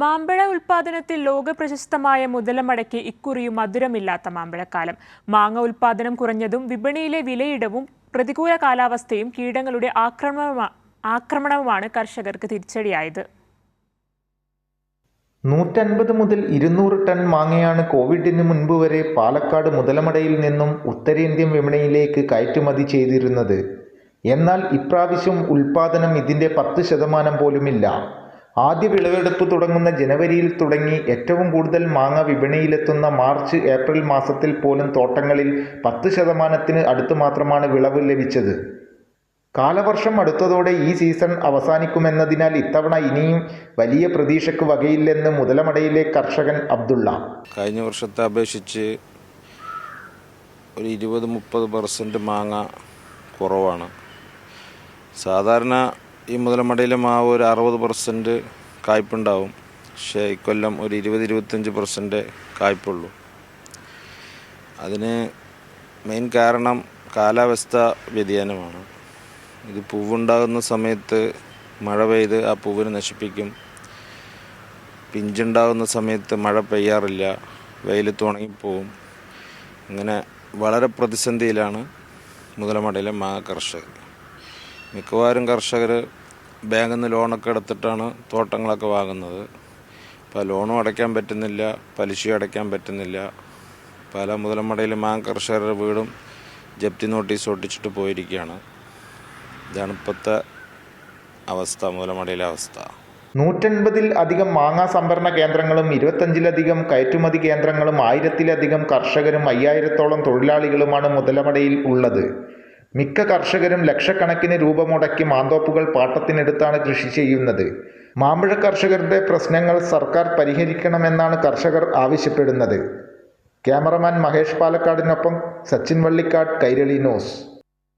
മാമ്പഴ ഉൽപാദനത്തിൽ ലോകപ്രശസ്തമായ മുതലമടയ്ക്ക് ഇക്കുറിയും മധുരമില്ലാത്ത മാമ്പഴക്കാലം. മാങ്ങ ഉൽപാദനം കുറഞ്ഞതും വിപണിയിലെ വിലയിടവും പ്രതികൂല കാലാവസ്ഥയും കീടങ്ങളുടെ ആക്രമണ ആക്രമണവുമാണ് കർഷകർക്ക് തിരിച്ചടിയായത്. നൂറ്റൻപത് മുതൽ ഇരുന്നൂറ് ടൺ മാങ്ങയാണ് കോവിഡിന് മുൻപ് വരെ പാലക്കാട് മുതലമടയിൽ നിന്നും ഉത്തരേന്ത്യൻ വിപണിയിലേക്ക് കയറ്റുമതി ചെയ്തിരുന്നത്. എന്നാൽ ഇപ്രാവശ്യം ഉൽപാദനം ഇതിന്റെ പത്ത് ശതമാനം പോലുമില്ല. ആദ്യ വിളവെടുപ്പ് തുടങ്ങുന്ന ജനുവരിയിൽ തുടങ്ങി ഏറ്റവും കൂടുതൽ മാങ്ങ വിപണിയിലെത്തുന്ന മാർച്ച് ഏപ്രിൽ മാസത്തിൽ പോലും തോട്ടങ്ങളിൽ പത്ത് ശതമാനത്തിന് അടുത്ത് മാത്രമാണ് വിളവ് ലഭിച്ചത്. കാലവർഷം അടുത്തതോടെ ഈ സീസൺ അവസാനിക്കുമെന്നതിനാൽ ഇത്തവണ ഇനിയും വലിയ പ്രതീക്ഷയ്ക്ക് വകയില്ലെന്ന് മുതലമടയിലെ കർഷകൻ അബ്ദുള്ള. കഴിഞ്ഞ വർഷത്തെ അപേക്ഷിച്ച് ഒരു ഇരുപത് മുപ്പത് പെർസെന്റ് മാങ്ങ കുറവാണ്. സാധാരണ ഈ മുതലമടയിലെ മാവ് ഒരു അറുപത് പെർസെന്റ് കായ്പുണ്ടാവും. പക്ഷേ ഇക്കൊല്ലം ഒരു ഇരുപത് ഇരുപത്തഞ്ച് പെർസെന്റ് കായ്പുള്ളൂ. അതിന് മെയിൻ കാരണം കാലാവസ്ഥ വ്യതിയാനമാണ്. ഇത് പൂവുണ്ടാകുന്ന സമയത്ത് മഴ പെയ്ത് ആ പൂവിനെ നശിപ്പിക്കും. പിഞ്ചുണ്ടാകുന്ന സമയത്ത് മഴ പെയ്യാറില്ല. വെയിലത്ത് ഉണങ്ങിപ്പോവും. ഇങ്ങനെ വളരെ പ്രതിസന്ധിയിലാണ് മുതലമടയിലെ മാ കർഷകർ. മിക്കവാറും കർഷകർ ബാങ്കിൽ നിന്ന് ലോണൊക്കെ എടുത്തിട്ടാണ് തോട്ടങ്ങളൊക്കെ വാങ്ങുന്നത്. അപ്പോൾ ലോണും അടയ്ക്കാൻ പറ്റുന്നില്ല പലിശയും അടയ്ക്കാൻ പറ്റുന്നില്ല. പല മുതലമടയിലെ മാങ് കർഷകരുടെ വീടും ജപ്തി നോട്ടീസ് ഒട്ടിച്ചിട്ട് പോയിരിക്കുകയാണ്. ഇതാണ് ഇപ്പോഴത്തെ അവസ്ഥ മുതലമടയിലെ അവസ്ഥ. നൂറ്റൻപതിൽ അധികം മാങ്ങാ സംഭരണ കേന്ദ്രങ്ങളും ഇരുപത്തഞ്ചിലധികം കയറ്റുമതി കേന്ദ്രങ്ങളും ആയിരത്തിലധികം കർഷകരും അയ്യായിരത്തോളം തൊഴിലാളികളുമാണ് മുതലമടയിൽ ഉള്ളത്. മിക്ക കർഷകരും ലക്ഷക്കണക്കിന് രൂപ മുടക്കി മാന്തോപ്പുകൾ പാട്ടത്തിനെടുത്താണ് കൃഷി ചെയ്യുന്നത്. മാമ്പഴ കർഷകരുടെ പ്രശ്നങ്ങൾ സർക്കാർ പരിഹരിക്കണമെന്നാണ് കർഷകർ ആവശ്യപ്പെടുന്നത്. ക്യാമറമാൻ മഹേഷ് പാലക്കാടിനൊപ്പം സച്ചിൻ വള്ളിക്കാട് കൈരളി ന്യൂസ്.